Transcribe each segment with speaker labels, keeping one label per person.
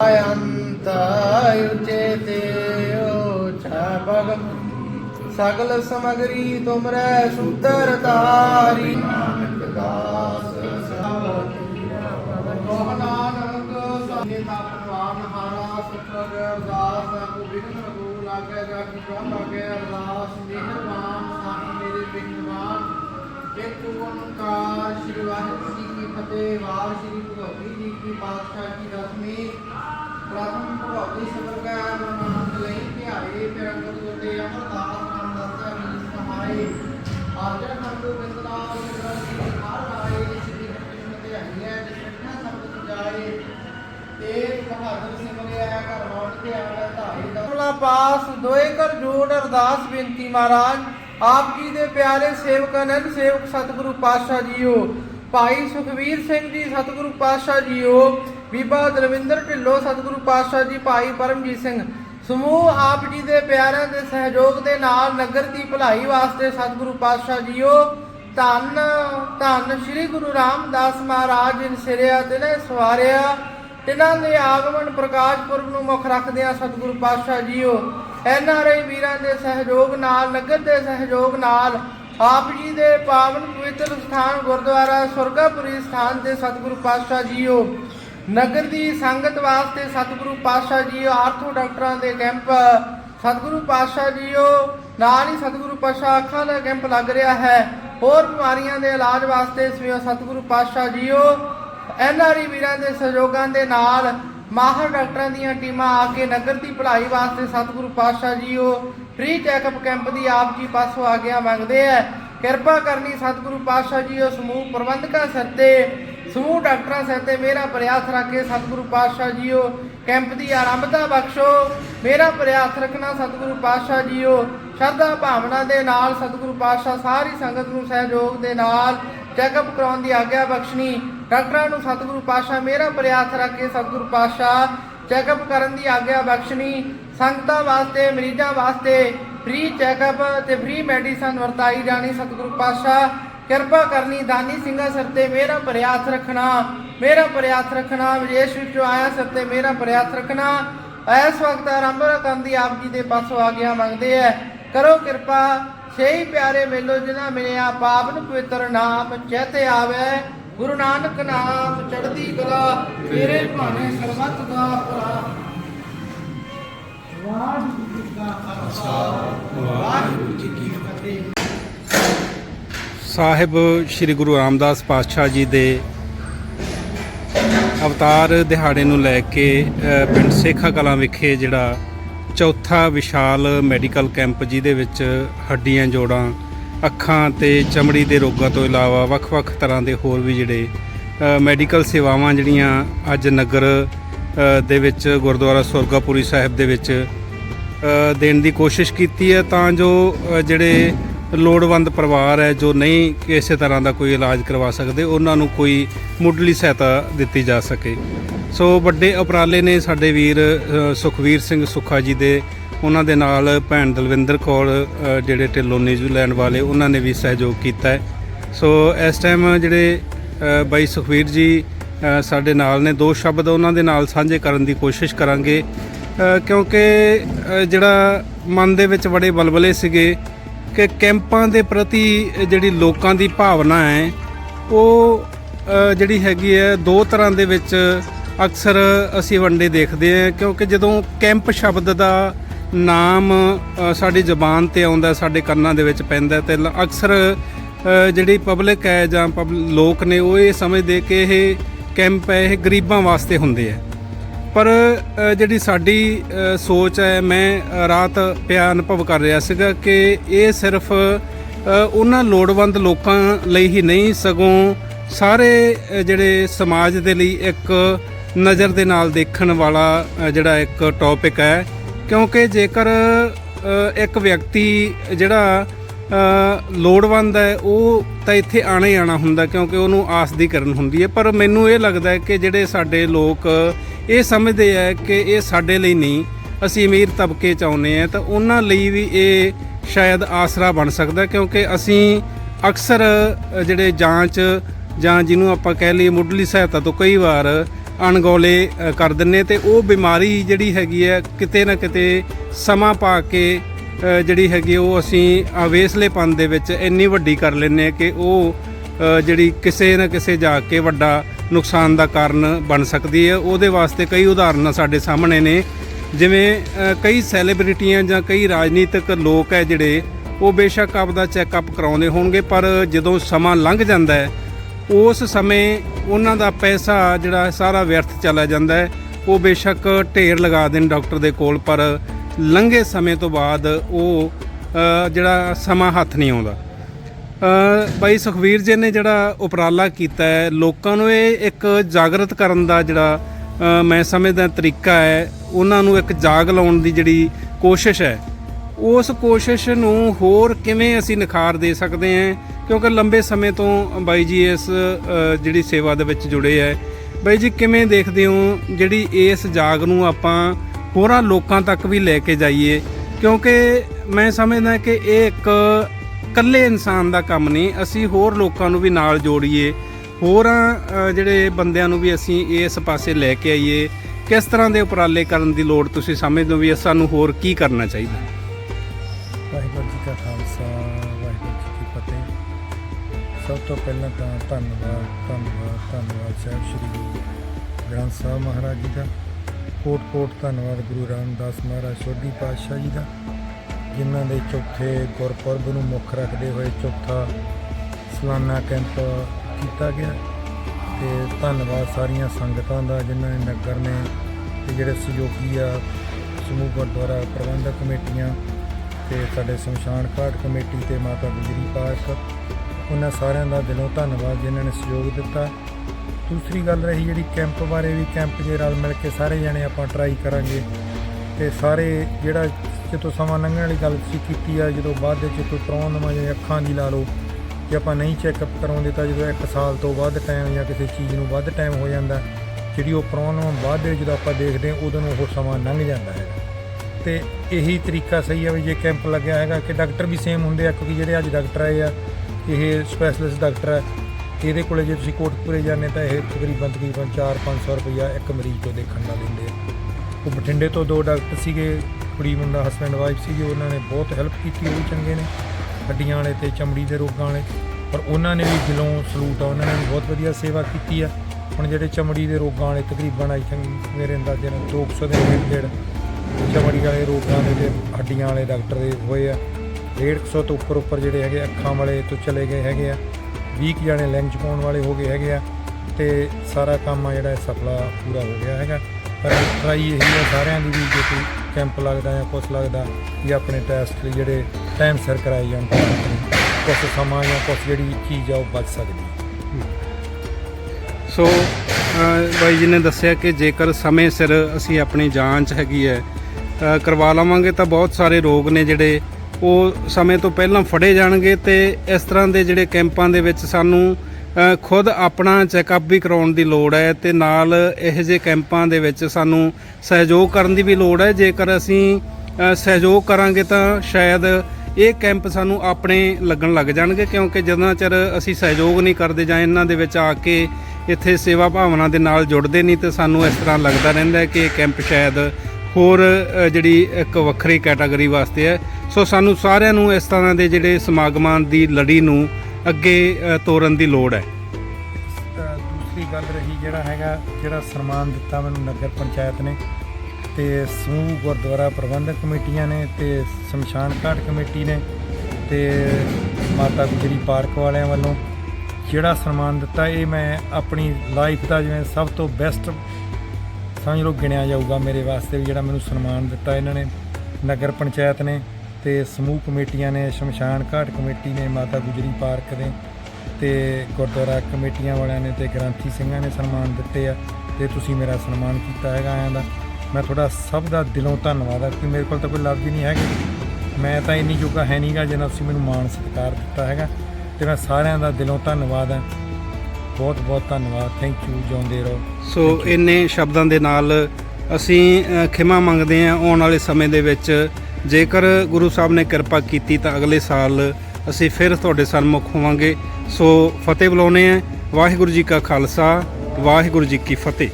Speaker 1: ਅੰਤ ਉਚੇਤੇ ਸਗਲ ਸਮਗਰੀ ਤੁਮਰੇ ਸੂਤਰ ਤਾਰੀ ਨਾਨਕ ਦਾਸ ਸਭ ਨਾਨਕ ਸਾਹੇ ਦਾ ਪ੍ਰਵਾਨ ਹਾਰਾ ਸੁਖਰ ਅਰਦਾਸ ਕੋ ਵਿਗਨ ਰਗੂ ਲਾਗੇ ਜਾ ਕੀ ਪ੍ਰਭ ਲਾਗੇ ਅਰਦਾਸ ਮਿਹਰਬਾਨ ਸਾਹੀ ਮੇਰੇ ਬਿਗਵਾਨ ਇੱਕ ਓੰਕਾਰ ਸ਼੍ਰੀ ਵਾਹਿਗੁਰੂ ਜੀ ਕੀ ਫਤਿਹ ਵਾਰ ਸ਼੍ਰੀ ਭਗਵਤੀ ਜੀ ਕੀ ਪਾਤਸ਼ਾਹ ਕੀ ਰਸਮੀ ਪ੍ਰਥਮ ਭਗਵਤੀ ਸਬਰ ਕਾ ਨਾਮ ਲਈ ਧਿਆਏ ਫਿਰ ਅੰਗਦ ਗੁਰਦੇ ਅਮਰਦਾਸ ਨਾਮ ਦਸਤਾ ਵੀ ਸਮਾਏ। ਆਜਾ ਖੰਡੂ ਬਿੰਦਨਾ ਸਿਮਰਨ ਦੀ ਹਾਰ ਆਏ, ਸ੍ਰੀ ਕ੍ਰਿਸ਼ਨ ਤੇ ਹਈਐ ਜਿਸਨਾ ਸਬਦ ਜਾਏ ਤੇ ਬਹਾਦਰ ਘਰ ਵਾਣ ਤੇ ਆਵੈ ਧਾਈ ਦਾ। ਪਾਸ, ਦੋਏ ਕਰ ਜੋੜ, ਅਰਦਾਸ ਬੇਨਤੀ ਮਹਾਰਾਜ। ਆਪ ਜੀ ਦੇ ਪਿਆਰੇ ਸੇਵਕ, ਅਨੰਦ ਸੇਵਕ, ਸਤਿਗੁਰੂ ਪਾਤਸ਼ਾਹ ਜੀਓ। ਭਾਈ ਸੁਖਵੀਰ ਸਿੰਘ ਜੀ, ਸਤਿਗੁਰੂ ਪਾਤਸ਼ਾਹ ਜੀਓ, ਬੀਬਾ ਦਲਵਿੰਦਰ ਢਿੱਲੋਂ, ਸਤਿਗੁਰੂ ਪਾਤਸ਼ਾਹ ਜੀ, ਭਾਈ ਪਰਮਜੀਤ ਸਿੰਘ। ਸਮੂਹ ਆਪ ਜੀ ਦੇ ਪਿਆਰਿਆਂ ਦੇ ਸਹਿਯੋਗ ਦੇ ਨਾਲ ਨਗਰ ਦੀ ਭਲਾਈ ਵਾਸਤੇ ਸਤਿਗੁਰੂ ਪਾਤਸ਼ਾਹ ਜੀਓ, ਧੰਨ ਧੰਨ ਸ੍ਰੀ ਗੁਰੂ ਰਾਮਦਾਸ ਮਹਾਰਾਜ ਜੀ ਸਿਰਿਆ ਤੇ ਨੇ ਸਵਾਰਿਆ। ਤਿਨਾਂ ਦੇ ਆਗਮਨ ਪ੍ਰਕਾਸ਼ ਪੁਰਬ ਨੂੰ ਮੁੱਖ ਰੱਖਦਿਆਂ ਸਤਿਗੁਰੂ ਪਾਤਸ਼ਾਹ ਜੀਓ ਆਈ ਵੀਰਾਂ ਦੇ ਸਹਿਯੋਗ ਨਾਲ, ਨਗਰ ਦੇ ਸਹਿਯੋਗ ਨਾਲ ਆਪ ਜੀ ਦੇ ਪਾਵਨ ਪਵਿੱਤਰ ਸਥਾਨ ਗੁਰਦੁਆਰਾ ਸੁਰਗਾਪੁਰੀ ਸਥਾਨ ਦੇ ਸਤਿਗੁਰੂ ਪਾਤਸ਼ਾਹ ਜੀਓ। ਨਗਰ ਦੀ ਸੰਗਤ ਵਾਸਤੇ ਸਤਿਗੁਰੂ ਪਾਤਸ਼ਾਹ ਜੀਓ, ਆਰਥੋ ਡਾਕਟਰਾਂ ਦੇ ਕੈਂਪ। ਸਤਿਗੁਰੂ ਪਾਤਸ਼ਾਹ ਜੀਓ, ਨਾਲ ਹੀ ਸਤਿਗੁਰੂ ਪਾਤਸ਼ਾਹ ਅੱਖਾਂ ਦਾ ਕੈਂਪ ਲੱਗ ਰਿਹਾ ਹੈ। ਹੋਰ ਬਿਮਾਰੀਆਂ ਦੇ ਇਲਾਜ ਵਾਸਤੇ ਸਵੇਰ ਸਤਿਗੁਰੂ ਪਾਤਸ਼ਾਹ ਜੀਓ ਐਨਆਰਈ ਵੀਰਾਂ ਦੇ ਸਹਿਯੋਗਾਂ ਦੇ ਨਾਲ ਮਾਹਰ ਡਾਕਟਰਾਂ ਦੀਆਂ ਟੀਮਾਂ ਆ ਕੇ ਨਗਰ ਦੀ ਭਲਾਈ ਵਾਸਤੇ ਸਤਿਗੁਰੂ ਪਾਤਸ਼ਾਹ ਜੀਓ ਫ੍ਰੀ ਚੈੱਕਅਪ ਕੈਂਪ ਦੀ ਆਪ ਜੀ ਪਾਸੋਂ ਆਗਿਆ ਮੰਗਦੇ ਆ। ਕਿਰਪਾ ਕਰਨੀ ਸਤਿਗੁਰੂ ਪਾਤਸ਼ਾਹ ਜੀ ਜੀਓ ਸਮੂਹ ਪ੍ਰਬੰਧਕਾਂ ਸਿਰ ਸਮੂਹ ਡਾਕਟਰਾਂ ਸਿਰ ਮੇਰਾ ਪ੍ਰਯਾਸ ਰੱਖ ਕੇ ਸਤਿਗੁਰੂ ਪਾਤਸ਼ਾਹ ਜੀ ਜੀਓ ਕੈਂਪ ਦੀ ਆਰੰਭਤਾ ਬਖਸ਼ੋ। ਮੇਰਾ ਪ੍ਰਯਾਸ ਰੱਖਣਾ ਸਤਿਗੁਰੂ ਪਾਤਸ਼ਾਹ ਜੀਓ ਸ਼ਰਧਾ ਭਾਵਨਾ ਦੇ ਨਾਲ ਸਤਿਗੁਰੂ ਪਾਤਸ਼ਾਹ ਸਾਰੀ ਸੰਗਤ ਨੂੰ ਸਹਿਯੋਗ ਦੇ ਨਾਲ ਚੈੱਕਅਪ ਕਰਾਉਣ ਦੀ ਆਗਿਆ ਬਖਸ਼ਣੀ। ਡਾਕਟਰਾਂ ਨੂੰ ਸਤਿਗੁਰੂ ਪਾਤਸ਼ਾਹ ਮੇਰਾ ਪ੍ਰਯਾਸ ਰੱਖ ਕੇ ਸਤਿਗੁਰੂ ਪਾਤਸ਼ਾਹ ਚੈੱਕਅਪ ਕਰਨ ਦੀ ਆਗਿਆ ਬਖਸ਼ਣੀ। ਸੰਗਤਾਂ ਵਾਸਤੇ, ਮਰੀਜ਼ਾਂ ਵਾਸਤੇ ਫ੍ਰੀ ਚੈੱਕਅਪ ਤੇ ਫ੍ਰੀ ਮੈਡੀਸਨ ਵਰਤਾਈ ਜਾਣੀ ਸਤਿਗੁਰੂ ਪਾਤਸ਼ਾਹ। ਕਿਰਪਾ ਕਰਨੀ, ਦਾਨੀ ਸਿੰਘਾਂ ਸਿਰ ਤੇ ਮੇਰਾ ਪ੍ਰਯਾਸ ਰੱਖਣਾ, ਮੇਰਾ ਪ੍ਰਯਾਸ ਰੱਖਣਾ, ਵਿਦੇਸ਼ ਵਿੱਚੋਂ ਆਇਆ ਸਿਰ ਤੇ ਮੇਰਾ ਪ੍ਰਯਾਸ ਰੱਖਣਾ। ਇਸ ਵਕਤ ਆਰੰਭ ਕਰਨ ਦੀ ਆਪ ਜੀ ਦੇ ਪਾਸੋਂ ਆਗਿਆ ਮੰਗਦੇ ਐ। ਕਰੋ ਕਿਰਪਾ ਸਹੀ ਪਿਆਰੇ ਮੇਲੋ ਜਿਨ੍ਹਾਂ ਮਿਲਿਆ ਪਾਵਨ ਪਵਿੱਤਰ ਨਾਮ ਚੇਤੇ ਆਵੇ। ਗੁਰੂ ਨਾਨਕ ਨਾਮ ਚੜ੍ਹਦੀ ਕਲਾ, ਤੇਰੇ ਭਾਣੇ ਸਰਬੱਤ ਦਾ ਭਲਾ। ਵਾਹਿਗੁਰੂ ਜੀ ਕਾ ਖਾਲਸਾ ਵਾਹਿਗੁਰੂ ਜੀ ਕੀ ਫਤਿਹ
Speaker 2: ਸਾਹਿਬ, ਸ੍ਰੀ ਗੁਰੂ ਰਾਮਦਾਸ ਪਾਤਸ਼ਾਹ ਜੀ ਦੇ ਅਵਤਾਰ ਦਿਹਾੜੇ ਨੂੰ ਲੈ ਕੇ ਪਿੰਡ ਸੇਖਾ ਕਲਾਂ ਵਿਖੇ ਜਿਹੜਾ ਚੌਥਾ ਵਿਸ਼ਾਲ ਮੈਡੀਕਲ ਕੈਂਪ ਜਿਹਦੇ ਵਿੱਚ ਹੱਡੀਆਂ, ਜੋੜਾਂ, ਅੱਖਾਂ ਤੇ ਚਮੜੀ ਦੇ ਰੋਗਾਂ ਤੋਂ ਇਲਾਵਾ ਵੱਖ-ਵੱਖ ਤਰ੍ਹਾਂ ਦੇ ਹੋਰ ਵੀ ਜਿਹੜੇ ਮੈਡੀਕਲ ਸੇਵਾਵਾਂ ਜਿਹੜੀਆਂ ਅੱਜ ਨਗਰ ਦੇ ਵਿੱਚ, ਗੁਰਦੁਆਰਾ ਸੁਰਗਾਪੁਰੀ ਸਾਹਿਬ ਦੇ ਵਿੱਚ ਦੇਣ ਦੀ ਕੋਸ਼ਿਸ਼ ਕੀਤੀ ਹੈ ਤਾਂ ਜੋ ਜਿਹੜੇ ਲੋੜਵੰਦ ਪਰਿਵਾਰ ਹੈ ਜੋ ਨਹੀਂ ਕਿਸੇ ਤਰ੍ਹਾਂ ਦਾ ਕੋਈ ਇਲਾਜ ਕਰਵਾ ਸਕਦੇ ਉਹਨਾਂ ਨੂੰ ਕੋਈ ਮੁੱਢਲੀ ਸਹਾਇਤਾ ਦਿੱਤੀ ਜਾ ਸਕੇ। ਸੋ ਵੱਡੇ ਉਪਰਾਲੇ ਨੇ ਸਾਡੇ ਵੀਰ ਅ, ਸੁਖਵੀਰ ਸਿੰਘ ਸੁੱਖਾ ਜੀ ਦੇ ਉਹਨਾਂ ਦੇ ਨਾਲ ਭੈਣ ਦਲਵਿੰਦਰ ਕੌਰ ਜਿਹੜੇ ਢਿੱਲੋਂ ਨਿਊਜ਼ੀਲੈਂਡ ਵਾਲੇ ਉਹਨਾਂ ਨੇ ਵੀ ਸਹਿਯੋਗ ਕੀਤਾ ਹੈ। ਸੋ ਇਸ ਟਾਈਮ ਜਿਹੜੇ ਬਾਈ ਸੁਖਵੀਰ ਜੀ ਸਾਡੇ ਨਾਲ ਨੇ ਦੋ ਸ਼ਬਦ ਉਹਨਾਂ ਦੇ ਨਾਲ ਸਾਂਝੇ ਕਰਨ ਦੀ ਕੋਸ਼ਿਸ਼ ਕਰਾਂਗੇ। ਕਿਉਂਕਿ ਜਿਹੜਾ ਮਨ ਦੇ ਵਿੱਚ ਬੜੇ ਬਲਬਲੇ ਸੀਗੇ ਕਿ ਕੈਂਪਾਂ ਦੇ ਪ੍ਰਤੀ ਜਿਹੜੀ ਲੋਕਾਂ ਦੀ ਭਾਵਨਾ ਹੈ, ਉਹ ਜਿਹੜੀ ਹੈਗੀ ਹੈ, ਦੋ ਤਰ੍ਹਾਂ ਦੇ ਵਿੱਚ ਅਕਸਰ ਅਸੀਂ ਵੰਡੇ ਦੇਖਦੇ ਹਾਂ। ਕਿਉਂਕਿ ਜਦੋਂ ਕੈਂਪ ਸ਼ਬਦ ਦਾ ਨਾਮ ਸਾਡੀ ਜ਼ੁਬਾਨ ਤੇ ਆਉਂਦਾ, ਸਾਡੇ ਕੰਨਾਂ ਦੇ ਵਿੱਚ ਪੈਂਦਾ ਤੇ ਅਕਸਰ ਜਿਹੜੀ ਪਬਲਿਕ ਹੈ ਜਾਂ ਪਬ, ਲੋਕ ਨੇ, ਉਹ ਇਹ ਸਮਝਦੇ ਕਿ ਇਹ ਕੈਂਪ ਹੈ, ਇਹ ਗਰੀਬਾਂ ਵਾਸਤੇ ਹੁੰਦੇ ਆ ਪਰ ਜਿਹੜੀ ਸਾਡੀ ਸੋਚ ਹੈ, ਮੈਂ ਰਾਤ ਪਿਆ ਅਨੁਭਵ ਕਰ ਰਿਹਾ ਸੀਗਾ ਕਿ ਇਹ ਸਿਰਫ ਉਹਨਾਂ ਲੋੜਵੰਦ ਲੋਕਾਂ ਲਈ ਹੀ ਨਹੀਂ, ਸਗੋਂ ਸਾਰੇ ਜਿਹੜੇ ਸਮਾਜ ਦੇ ਲਈ ਇੱਕ ਨਜ਼ਰ ਦੇ ਨਾਲ ਦੇਖਣ ਵਾਲਾ ਜਿਹੜਾ ਇੱਕ ਟੌਪਿਕ ਹੈ। ਕਿਉਂਕਿ ਜੇਕਰ ਇੱਕ ਵਿਅਕਤੀ ਜਿਹੜਾ ਲੋੜਵੰਦ ਹੈ, ਉਹ ਤਾਂ ਇੱਥੇ ਆਣਾ ਹੀ ਆਣਾ ਹੁੰਦਾ, ਕਿਉਂਕਿ ਉਹਨੂੰ ਆਸ ਦੀ ਕਰਨ ਹੁੰਦੀ ਹੈ। ਪਰ ਮੈਨੂੰ ਇਹ ਲੱਗਦਾ ਹੈ ਕਿ ਜਿਹੜੇ ਸਾਡੇ ਲੋਕ ਇਹ ਸਮਝਦੇ ਆ ਕਿ ਇਹ ਸਾਡੇ ਲਈ ਨਹੀਂ ਅਸੀਂ ਅਮੀਰ ਤਬਕੇ ਚ ਆਉਨੇ ਆ ਤਾਂ ਉਹਨਾਂ ਲਈ ਵੀ ਇਹ ਸ਼ਾਇਦ ਆਸਰਾ ਬਣ ਸਕਦਾ ਕਿਉਂਕਿ ਅਸੀਂ ਅਕਸਰ ਜਿਹੜੇ ਜਾਂਚ ਜਾਂ ਜਿਹਨੂੰ ਆਪਾਂ ਕਹਿ ਲਈਏ ਮੁੱਢਲੀ ਸਹਾਇਤਾ ਤੋਂ ਕਈ ਵਾਰ ਅਣਗੌਲੇ ਅ, ਕਰ ਦਿੰਨੇ ਤੇ ਉਹ ਬਿਮਾਰੀ ਜਿਹੜੀ ਹੈਗੀ ਹੈ ਕਿਤੇ ਨਾ ਕਿਤੇ ਸਮਾਂ ਪਾ ਕੇ ਜਿਹੜੀ ਹੈਗੀ ਉਹ ਅਸੀਂ ਅਵੇਸਲੇਪਨ ਦੇ ਵਿੱਚ ਇੰਨੀ ਵੱਡੀ ਕਰ ਲੈਂਦੇ ਹਾਂ ਕਿ ਉਹ ਜਿਹੜੀ ਕਿਸੇ ਨਾ ਕਿਸੇ ਜਾ ਕੇ ਵੱਡਾ ਨੁਕਸਾਨ ਦਾ ਕਾਰਨ ਬਣ ਸਕਦੀ ਹੈ। ਉਹਦੇ ਵਾਸਤੇ ਕਈ ਉਦਾਹਰਨਾਂ ਸਾਡੇ ਸਾਹਮਣੇ ਨੇ। ਜਿਵੇਂ ਕਈ ਸੈਲੀਬ੍ਰਿਟੀਆਂ ਜਾਂ ਕਈ ਰਾਜਨੀਤਿਕ ਲੋਕ ਹੈ ਜਿਹੜੇ, ਉਹ ਬੇਸ਼ੱਕ ਆਪਦਾ ਚੈੱਕਅਪ ਕਰਾਉਂਦੇ ਹੋਣਗੇ, ਪਰ ਜਦੋਂ ਸਮਾਂ ਲੰਘ ਜਾਂਦਾ ਹੈ, ਉਸ ਸਮੇਂ ਉਹਨਾਂ ਦਾ ਪੈਸਾ ਜਿਹੜਾ ਸਾਰਾ ਵਿਅਰਥ ਚਲਾ ਜਾਂਦਾ ਹੈ। ਉਹ ਬੇਸ਼ੱਕ ਢੇਰ ਲਗਾ ਦੇਣ ਡਾਕਟਰ ਦੇ ਕੋਲ, ਪਰ ਲੰਘੇ ਸਮੇਂ ਤੋਂ ਬਾਅਦ ਉਹ ਜਿਹੜਾ ਸਮਾਂ ਹੱਥ ਨਹੀਂ ਆਉਂਦਾ। ਬਾਈ ਸੁਖਵੀਰ ਜੀ ਨੇ ਜਿਹੜਾ ਉਪਰਾਲਾ ਕੀਤਾ ਹੈ, ਲੋਕਾਂ ਨੂੰ ਇਹ ਇੱਕ ਜਾਗਰਤ ਕਰਨ ਦਾ ਜਿਹੜਾ ਮੈਂ ਸਮਝਦਾ ਤਰੀਕਾ ਹੈ, ਉਹਨਾਂ ਨੂੰ ਇੱਕ ਜਾਗ ਲਾਉਣ ਦੀ ਜਿਹੜੀ ਕੋਸ਼ਿਸ਼ ਹੈ, ਉਸ ਕੋਸ਼ਿਸ਼ ਨੂੰ ਹੋਰ ਕਿਵੇਂ ਅਸੀਂ ਨਿਖਾਰ ਦੇ ਸਕਦੇ ਹਾਂ? ਕਿਉਂਕਿ ਲੰਬੇ ਸਮੇਂ ਤੋਂ ਬਾਈ ਜੀ ਇਸ ਜਿਹੜੀ ਸੇਵਾ ਦੇ ਵਿੱਚ ਜੁੜੇ ਹੈ। ਬਾਈ ਜੀ, ਕਿਵੇਂ ਦੇਖਦੇ ਹੋ ਜਿਹੜੀ ਇਸ ਜਾਗ ਨੂੰ ਆਪਾਂ ਹੋਰਾਂ ਲੋਕਾਂ ਤੱਕ ਵੀ ਲੈ ਕੇ ਜਾਈਏ? ਕਿਉਂਕਿ ਮੈਂ ਸਮਝਦਾ ਕਿ ਇਹ ਇੱਕ ਇਕੱਲੇ ਇਨਸਾਨ ਦਾ ਕੰਮ ਨਹੀਂ, ਅਸੀਂ ਹੋਰ ਲੋਕਾਂ ਨੂੰ ਵੀ ਨਾਲ ਜੋੜੀਏ, ਹੋਰਾਂ ਜਿਹੜੇ ਬੰਦਿਆਂ ਨੂੰ ਵੀ ਅਸੀਂ ਇਸ ਪਾਸੇ ਲੈ ਕੇ ਆਈਏ, ਕਿਸ ਤਰ੍ਹਾਂ ਦੇ ਉਪਰਾਲੇ ਕਰਨ ਦੀ ਲੋੜ ਤੁਸੀਂ ਸਮਝਦੇ ਹੋ ਵੀ ਸਾਨੂੰ ਹੋਰ ਕੀ ਕਰਨਾ ਚਾਹੀਦਾ?
Speaker 3: ਵਾਹਿਗੁਰੂ ਜੀ ਕਾ ਖਾਲਸਾ, ਵਾਹਿਗੁਰੂ ਜੀ ਕੀ ਫਤਿਹ। ਸਭ ਤੋਂ ਪਹਿਲਾਂ ਤਾਂ ਧੰਨਵਾਦ ਧੰਨਵਾਦ ਧੰਨਵਾਦ ਸਾਹਿਬ ਸ੍ਰੀ ਗੁਰੂ ਗ੍ਰੰਥ ਸਾਹਿਬ ਮਹਾਰਾਜ ਜੀ ਦਾ। ਕੋਟ ਕੋਟ ਧੰਨਵਾਦ ਗੁਰੂ ਰਾਮਦਾਸ ਮਹਾਰਾਜ, ਸੋਢੀ ਪਾਤਸ਼ਾਹ ਜੀ ਦਾ। ਜਿਨ੍ਹਾਂ ਦੇ ਚੌਥੇ ਗੁਰਪੁਰਬ ਨੂੰ ਮੁੱਖ ਰੱਖਦੇ ਹੋਏ ਚੌਥਾ ਸਲਾਨਾ ਕੈਂਪ ਕੀਤਾ ਗਿਆ ਤੇ ਧੰਨਵਾਦ ਸਾਰੀਆਂ ਸੰਗਤਾਂ ਦਾ ਜਿਨ੍ਹਾਂ ਨੇ ਨਗਰ ਨੇ ਤੇ ਜਿਹੜੇ ਸਹਿਯੋਗੀ ਆ, ਸਮੂਹ ਗੁਰਦੁਆਰਾ ਪ੍ਰਬੰਧਕ ਕਮੇਟੀਆਂ ਤੇ ਸਾਡੇ ਸ਼ਮਸ਼ਾਨ ਘਾਟ ਕਮੇਟੀ ਤੇ ਮਾਤਾ ਗੁਜਰੀ ਪਾਰਕ, ਉਹਨਾਂ ਸਾਰਿਆਂ ਦਾ ਦਿਲੋਂ ਧੰਨਵਾਦ ਜਿਨ੍ਹਾਂ ਨੇ ਸਹਿਯੋਗ ਦਿੱਤਾ। ਦੂਸਰੀ ਗੱਲ ਰਹੀ ਜਿਹੜੀ ਕੈਂਪ ਬਾਰੇ ਵੀ, ਕੈਂਪ ਦੇ ਰਲ ਮਿਲ ਕੇ ਸਾਰੇ ਜਣੇ ਆਪਾਂ ਟਰਾਈ ਕਰਾਂਗੇ ਤੇ ਸਾਰੇ ਜਿਹੜਾ ਜਦੋਂ ਸਮਾਂ ਲੰਘਣ ਵਾਲੀ ਗੱਲ ਤੁਸੀਂ ਕੀਤੀ ਆ, ਜਦੋਂ ਬਾਅਦ ਵਿੱਚ ਕੋਈ ਪ੍ਰੋਬਲਮ ਆ ਜਾਂ ਅੱਖਾਂ ਦੀ ਲਾ ਲਓ, ਜੇ ਆਪਾਂ ਨਹੀਂ ਚੈੱਕਅਪ ਕਰਾਉਂਦੇ ਤਾਂ ਜਦੋਂ 1 ਸਾਲ ਤੋਂ ਵੱਧ ਟਾਈਮ ਜਾਂ ਕਿਸੇ ਚੀਜ਼ ਨੂੰ ਵੱਧ ਟਾਈਮ ਹੋ ਜਾਂਦਾ, ਜਿਹੜੀ ਉਹ ਪ੍ਰੋਬਲਮ ਬਾਅਦ ਦੇ ਜਦੋਂ ਆਪਾਂ ਦੇਖਦੇ ਹਾਂ ਉਦੋਂ ਨੂੰ ਉਹ ਸਮਾਂ ਲੰਘ ਜਾਂਦਾ ਹੈ ਤੇ ਇਹੀ ਤਰੀਕਾ ਸਹੀ ਆ ਵੀ ਜੇ ਕੈਂਪ ਲੱਗਿਆ ਹੈਗਾ ਕਿ ਡਾਕਟਰ ਵੀ ਸੇਮ ਹੁੰਦੇ ਆ, ਕਿਉਂਕਿ ਜਿਹੜੇ ਅੱਜ ਡਾਕਟਰ ਆਏ ਆ, ਇਹ ਸਪੈਸ਼ਲਿਸਟ ਡਾਕਟਰ ਹੈ ਇਹਦੇ ਕੋਲੇ ਜੇ ਤੁਸੀਂ ਕੋਟਪੁਰੇ ਜਾਂਦੇ ਤਾਂ ਇਹ ਤਕਰੀਬਨ ਤਕਰੀਬਨ 4-500 ਰੁਪਈਆ ਇੱਕ ਮਰੀਜ਼ ਤੋਂ ਦੇਖਣ ਦਾ ਲੈਂਦੇ ਆ। ਉਹ ਬਠਿੰਡੇ ਤੋਂ ਦੋ ਡਾਕਟਰ ਸੀਗੇ ਕੁੜੀ ਮੁੰਡਾ ਹਸਬੈਂਡ ਵਾਈਫ ਸੀਗੇ, ਉਹਨਾਂ ਨੇ ਬਹੁਤ ਹੈਲਪ ਕੀਤੀ ਉਹ ਵੀ ਚੰਗੇ ਨੇ, ਹੱਡੀਆਂ ਵਾਲੇ ਤੇ ਚਮੜੀ ਦੇ ਰੋਗਾਂ ਵਾਲੇ, ਪਰ ਉਹਨਾਂ ਨੇ ਵੀ ਦਿਲੋਂ ਸਲੂਟ ਆ, ਉਹਨਾਂ ਨੇ ਵੀ ਬਹੁਤ ਵਧੀਆ ਸੇਵਾ ਕੀਤੀ ਆ। ਹੁਣ ਜਿਹੜੇ ਚਮੜੀ ਦੇ ਰੋਗਾਂ ਵਾਲੇ ਤਕਰੀਬਨ ਆਈ ਥਿੰਕ ਮੇਰੇ ਅੰਦਾਜ਼ੇ ਨਾਲ 200 ਦੇ ਨੇੜੇ ਤੇੜੇ ਚਮੜੀ ਵਾਲੇ ਰੋਗਾਂ ਦੇ ਤੇ ਹੱਡੀਆਂ ਵਾਲੇ ਡਾਕਟਰ ਦੇ ਹੋਏ ਆ। 150 ਤੋਂ ਉੱਪਰ ਉੱਪਰ ਜਿਹੜੇ ਹੈਗੇ ਅੱਖਾਂ ਵਾਲੇ ਤੋਂ ਚਲੇ ਗਏ ਹੈਗੇ ਆ। 20 ਕੁ ਜਾਣੇ ਲੈਂਜ ਪਾਉਣ ਵਾਲੇ ਹੋ ਗਏ ਹੈਗੇ ਆ ਤੇ ਸਾਰਾ ਕੰਮ ਆ ਜਿਹੜਾ ਸਫਲਾ ਪੂਰਾ ਹੋ ਗਿਆ ਹੈਗਾ। ਪਰ ਟਰਾਈ ਇਹੀ ਆ ਸਾਰਿਆਂ ਦੀ ਵੀ ਜੇ ਕੋਈ ਕੈਂਪ ਲੱਗਦਾ ਜਾਂ ਕੁਛ ਲੱਗਦਾ ਵੀ ਆਪਣੇ ਟੈਸਟ ਜਿਹੜੇ ਟਾਈਮ ਸਿਰ ਕਰਾਈ ਜਾਣ ਤਾਂ ਕੁਛ ਸਮਾਂ ਜਾਂ ਕੁਛ ਜਿਹੜੀ ਚੀਜ਼ ਆ ਉਹ ਬਚ ਸਕਦੀ ਹੈ।
Speaker 2: ਸੋ ਅ, ਬਾਈ ਜੀ ਨੇ ਦੱਸਿਆ ਕਿ ਜੇਕਰ ਸਮੇਂ ਸਿਰ ਅਸੀਂ ਆਪਣੀ ਜਾਂਚ ਹੈਗੀ ਹੈ ਅ, ਕਰਵਾ ਲਵਾਂਗੇ ਤਾਂ ਬਹੁਤ ਸਾਰੇ ਰੋਗ ਨੇ ਜਿਹੜੇ ਉਹ ਸਮੇਂ ਤੋਂ ਪਹਿਲਾਂ ਫੜੇ ਜਾਣਗੇ ਤੇ ਇਸ ਤਰ੍ਹਾਂ ਦੇ ਜਿਹੜੇ ਕੈਂਪਾਂ ਦੇ ਵਿੱਚ ਸਾਨੂੰ ਖੁਦ ਆਪਣਾ ਚੈੱਕਅਪ ਵੀ ਕਰਾਉਣ ਦੀ ਲੋੜ ਹੈ ਤੇ ਨਾਲ ਇਹੋ ਜਿਹੇ ਕੈਂਪਾਂ ਦੇ ਵਿੱਚ ਸਾਨੂੰ ਸਹਿਯੋਗ ਕਰਨ ਦੀ ਵੀ ਲੋੜ ਹੈ। ਜੇਕਰ ਅਸੀਂ ਸਹਿਯੋਗ ਕਰਾਂਗੇ ਤਾਂ ਸ਼ਾਇਦ ਇਹ ਕੈਂਪ ਸਾਨੂੰ ਆਪਣੇ ਲੱਗਣ ਲੱਗ ਜਾਣਗੇ, ਕਿਉਂਕਿ ਜਦੋਂ ਚਿਰ ਅਸੀਂ ਸਹਿਯੋਗ ਨਹੀਂ ਕਰਦੇ ਜਾਂ ਇਹਨਾਂ ਦੇ ਵਿੱਚ ਆ ਕੇ ਇੱਥੇ ਸੇਵਾ ਭਾਵਨਾ ਦੇ ਨਾਲ ਜੁੜਦੇ ਨਹੀਂ, ਤੇ ਸਾਨੂੰ ਇਸ ਤਰ੍ਹਾਂ ਲੱਗਦਾ ਰਹਿੰਦਾ ਕਿ ਇਹ ਕੈਂਪ ਸ਼ਾਇਦ ਹੋਰ ਜਿਹੜੀ ਇੱਕ ਵੱਖਰੀ ਕੈਟਾਗਰੀ ਵਾਸਤੇ ਹੈ। ਸੋ ਸਾਨੂੰ ਸਾਰਿਆਂ ਨੂੰ ਇਸ ਤਰ੍ਹਾਂ ਦੇ ਜਿਹੜੇ ਸਮਾਗਮਾਂ ਦੀ ਲੜੀ ਨੂੰ ਅੱਗੇ ਤੋਰਨ ਦੀ ਲੋੜ ਹੈ।
Speaker 3: ਤਾਂ ਦੂਸਰੀ ਗੱਲ ਰਹੀ ਜਿਹੜਾ ਹੈਗਾ, ਜਿਹੜਾ ਸਨਮਾਨ ਦਿੱਤਾ ਮੈਨੂੰ ਨਗਰ ਪੰਚਾਇਤ ਨੇ ਤੇ ਸਮੂਹ ਗੁਰਦੁਆਰਾ ਪ੍ਰਬੰਧਕ ਕਮੇਟੀਆਂ ਨੇ ਤੇ ਸ਼ਮਸ਼ਾਨ ਘਾਟ ਕਮੇਟੀ ਨੇ ਤੇ ਮਾਤਾ ਗੁਜਰੀ ਪਾਰਕ ਵਾਲਿਆਂ ਵੱਲੋਂ ਜਿਹੜਾ ਸਨਮਾਨ ਦਿੱਤਾ, ਇਹ ਮੈਂ ਆਪਣੀ ਲਾਈਫ ਦਾ ਜਿਵੇਂ ਸਭ ਤੋਂ ਬੈਸਟ ਸਮਝ ਲਓ ਗਿਣਿਆ ਜਾਊਗਾ ਮੇਰੇ ਵਾਸਤੇ ਵੀ ਜਿਹੜਾ ਮੈਨੂੰ ਸਨਮਾਨ ਦਿੱਤਾ ਇਹਨਾਂ ਨੇ, ਨਗਰ ਪੰਚਾਇਤ ਨੇ। ਤੇ ਸਮੂਹ ਕਮੇਟੀਆਂ ਨੇ ਸ਼ਮਸ਼ਾਨ ਘਾਟ ਕਮੇਟੀ ਨੇ ਮਾਤਾ ਗੁਜਰੀ ਪਾਰਕ ਨੇ ਤੇ ਗੁਰਦੁਆਰਾ ਕਮੇਟੀਆਂ ਵਾਲਿਆਂ ਨੇ ਤੇ ਗ੍ਰੰਥੀ ਸਿੰਘਾਂ ਨੇ ਸਨਮਾਨ ਦਿੱਤੇ ਆ ਤੇ ਤੁਸੀਂ ਮੇਰਾ ਸਨਮਾਨ ਕੀਤਾ ਹੈਗਾ ਆਇਆਂ ਦਾ। ਮੈਂ ਤੁਹਾਡਾ ਸਭ ਦਾ ਦਿਲੋਂ ਧੰਨਵਾਦ ਆ ਕਿ ਮੇਰੇ ਕੋਲ ਤਾਂ ਕੋਈ ਲਫ਼ਜ਼ ਹੀ ਨਹੀਂ ਹੈਗੇ। ਮੈਂ ਤਾਂ ਇੰਨੀ ਜੋਗਾ ਹੈ ਨਹੀਂਗਾ ਜਿੰਨਾ ਤੁਸੀਂ ਮੈਨੂੰ ਮਾਣ ਸਤਿਕਾਰ ਦਿੱਤਾ ਹੈਗਾ। ਤੇ ਮੈਂ ਸਾਰਿਆਂ ਦਾ ਦਿਲੋਂ ਧੰਨਵਾਦ ਆ। ਬਹੁਤ ਬਹੁਤ ਧੰਨਵਾਦ ਥੈਂਕ ਯੂ ਜਿਉਂਦੇ ਰਹੋ
Speaker 2: ਸੋ ਇੰਨੇ ਸ਼ਬਦਾਂ ਦੇ ਨਾਲ ਅਸੀਂ ਖਿਮਾ ਮੰਗਦੇ ਹਾਂ ਆਉਣ ਵਾਲੇ ਸਮੇਂ ਦੇ ਵਿੱਚ। ਜੇਕਰ ਗੁਰੂ ਸਾਹਿਬ ਨੇ ਕਿਰਪਾ ਕੀਤੀ ਤਾਂ ਅਗਲੇ ਸਾਲ ਅਸੀਂ ਫਿਰ ਤੁਹਾਡੇ ਸਨਮੁਖ ਹੋਵਾਂਗੇ। ਸੋ ਫਤਿਹ ਬੁਲਾਉਨੇ ਆ ਵਾਹਿਗੁਰੂ ਜੀ ਕਾ ਖਾਲਸਾ ਵਾਹਿਗੁਰੂ ਜੀ ਕੀ ਫਤਿਹ।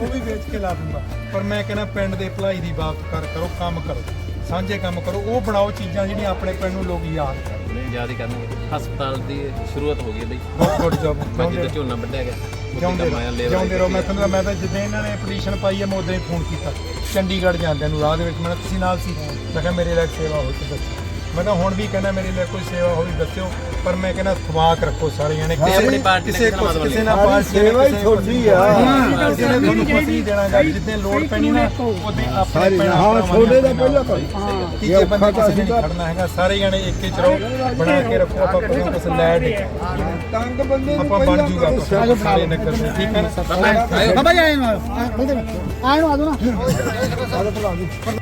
Speaker 3: ਉਹ ਵੀ ਵੇਚ ਕੇ ਲਾ ਦਿੰਦਾ। ਪਰ ਮੈਂ ਕਹਿੰਦਾ ਪਿੰਡ ਦੇ ਭਲਾਈ ਦੀ ਬਾਤ ਕਰ ਕਰੋ ਕੰਮ ਕਰੋ। ਸਾਂਝੇ ਕੰਮ ਕਰੋ। ਉਹ ਬਣਾਓ ਚੀਜ਼ਾਂ ਜਿਹੜੀਆਂ ਆਪਣੇ ਪਿੰਡ ਨੂੰ ਲੋਕ ਯਾਦ ਕਰਨ
Speaker 4: ਨਹੀਂ ਯਾਦ ਹੀ ਕਰਨਗੇ। ਹਸਪਤਾਲ ਦੀ ਸ਼ੁਰੂਆਤ ਹੋ ਗਈ ਬਈ।
Speaker 3: ਬਹੁਤ ਗੁੱਡ ਜੌਬ
Speaker 4: ਬਾਕੀ ਤਾਂ ਝੋਨਾ ਵੱਢਿਆ ਗਿਆ।
Speaker 3: ਜਿਉਂਦੇ ਰਹੋ ਜਿਉਂਦੇ ਰਹੋ। ਮੈਂ ਤੁਹਾਨੂੰ ਮੈਂ ਤਾਂ ਜਿੱਦਾਂ ਇਹਨਾਂ ਨੇ ਪਟੀਸ਼ਨ ਪਾਈ ਹੈ ਮੈਂ ਉਦੋਂ ਹੀ ਫੋਨ ਕੀਤਾ। ਚੰਡੀਗੜ੍ਹ ਜਾਂਦਿਆਂ ਨੂੰ ਰਾਹ ਦੇ ਵਿੱਚ ਮੈਂ ਤੁਸੀਂ ਨਾਲ ਸੀ? ਮੈਂ ਕਿਹਾ ਮੇਰੇ ਲਈ ਸੇਵਾ ਹੋਈ ਤਾਂ ਦੱਸੋ। ਮੈਂ ਤਾਂ ਹੁਣ ਵੀ ਕਹਿੰਦਾ ਮੇਰੇ ਲਈ ਕੋਈ ਸੇਵਾ ਹੋਈ ਦੱਸਿਓ। ਪਰ ਮੈਂ ਕਹਿੰਦਾ ਥਵਾਕ ਰੱਖੋ ਸਾਰੇ ਜਣੇ
Speaker 4: ਤੇ ਆਪਣੀ ਪਾਰਟੀ ਨੇ
Speaker 3: ਕਿਸੇ
Speaker 4: ਕਿਸੇ ਨਾਲ
Speaker 3: ਕਿਸੇ ਪਾਰਟੀ
Speaker 5: ਸੇਵਾ ਹੀ
Speaker 3: ਕਿਸੇ-
Speaker 5: ਤੁਹਾਡੀ ਆ।
Speaker 3: ਕਿਸੇ ਨੇ ਤੁਹਾਨੂੰ ਕੁਝ ਨਹੀਂ ਦੇਣਾਗਾ ਜਿੱਦਾਂ ਲੋੜ ਪੈਣੀ ਨਾ ਉਹਦੇ ਆਪਣੇ ਭੈਣਾਂ
Speaker 5: ਹਾਂ ਛੋਡੇ ਦਾ ਪਹਿਲਾਂ
Speaker 3: ਨਾਲ। ਤੀਜੇ ਬੰਦੇ ਕਿਸੇ ਨੇ ਨਹੀਂ ਖੜਨਾ ਹੈਗਾ ਸਾਰੇ ਜਣੇ ਇੱਕ ਹੀ ਚ ਰਹੋ ਬਣਾ ਕੇ ਰੱਖੋ। ਆਪਾਂ ਕੋਈ ਕੁਛ ਲੈ ਦੇ
Speaker 5: ਤੰਗ ਬੰਦੇ ਨੂੰ
Speaker 3: ਆਪਾਂ ਬਣ ਜੂਗਾ ਆਪਾਂ ਸਾਰੇ ਨਗਰ ਦੇ ਠੀਕ ਹੈ ਨਾ?
Speaker 6: ਬਾਬਾ ਜੀ ਆਏ ਨੂੰ ਆਏ ਨੂੰ ਆ ਦੋ ਨਾ।